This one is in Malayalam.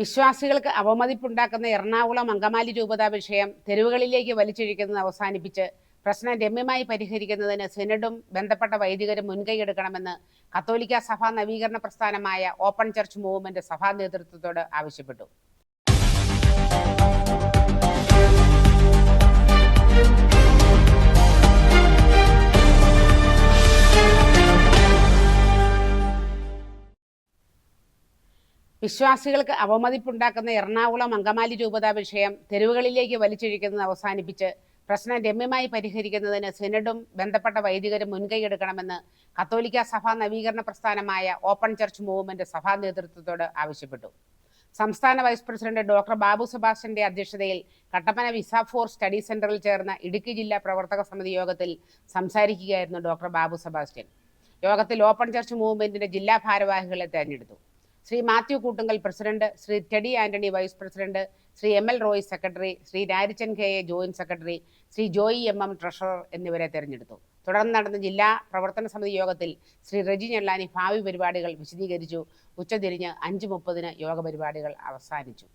വിശ്വാസികൾക്ക് അവമതിപ്പുണ്ടാക്കുന്ന എറണാകുളം അങ്കമാലി രൂപതാ വിഷയം തെരുവുകളിലേക്ക് വലിച്ചിഴിക്കുന്നത് അവസാനിപ്പിച്ച് പ്രശ്നം രമ്യമായി പരിഹരിക്കുന്നതിന് സെനഡും ബന്ധപ്പെട്ട വൈദികരും മുൻകൈയെടുക്കണമെന്ന് കത്തോലിക്ക സഭാ നവീകരണ പ്രസ്ഥാനമായ ഓപ്പൺ ചർച്ച് മൂവ്മെന്റ് സഭാ നേതൃത്വത്തോട് ആവശ്യപ്പെട്ടു. വിശ്വാസികൾക്ക് അവമതിപ്പുണ്ടാക്കുന്ന എറണാകുളം അങ്കമാലി രൂപതാ വിഷയം തെരുവുകളിലേക്ക് വലിച്ചിഴിക്കുന്നത് അവസാനിപ്പിച്ച് പ്രശ്നം രമ്യമായി പരിഹരിക്കുന്നതിന് സിനഡും ബന്ധപ്പെട്ട വൈദികരും മുൻകൈയെടുക്കണമെന്ന് കത്തോലിക്ക സഭാ നവീകരണ പ്രസ്ഥാനമായ ഓപ്പൺ ചർച്ച് മൂവ്മെന്റ് സഭാ നേതൃത്വത്തോട് ആവശ്യപ്പെട്ടു. സംസ്ഥാന വൈസ് പ്രസിഡന്റ് ഡോക്ടർ ബാബു സുഭാഷിന്റെ അധ്യക്ഷതയിൽ കട്ടപ്പന വിസ ഫോർ സ്റ്റഡി സെന്ററിൽ ചേർന്ന ഇടുക്കി ജില്ലാ പ്രവർത്തക സമിതി യോഗത്തിൽ സംസാരിക്കുകയായിരുന്നു ഡോക്ടർ ബാബു സെബാസ്റ്റ്യൻ യോഗത്തിൽ ഓപ്പൺ ചർച്ച് മൂവ്മെന്റിന്റെ ജില്ലാ ഭാരവാഹികളെ തെരഞ്ഞെടുത്തു. Shri Mathew Koottungal president Shri Teddy Antony vice president Shri M L Roy secretary Shri Rarichan K A joint secretary Shri Joy M M treasurer എന്നിവരെ തെരഞ്ഞെടുത്തു. തുടർന്ന് നടന്ന ജില്ലാ പ്രവർത്തന സമിതി യോഗത്തിൽ ശ്രീ റെജി ഞെള്ളാനി ഭാവി പരിപാടികൾ വിശദീകരിച്ചു. ഉച്ചതിരിഞ്ഞ് അഞ്ച് മുപ്പതിന് യോഗ പരിപാടികൾ അവസാനിച്ചു.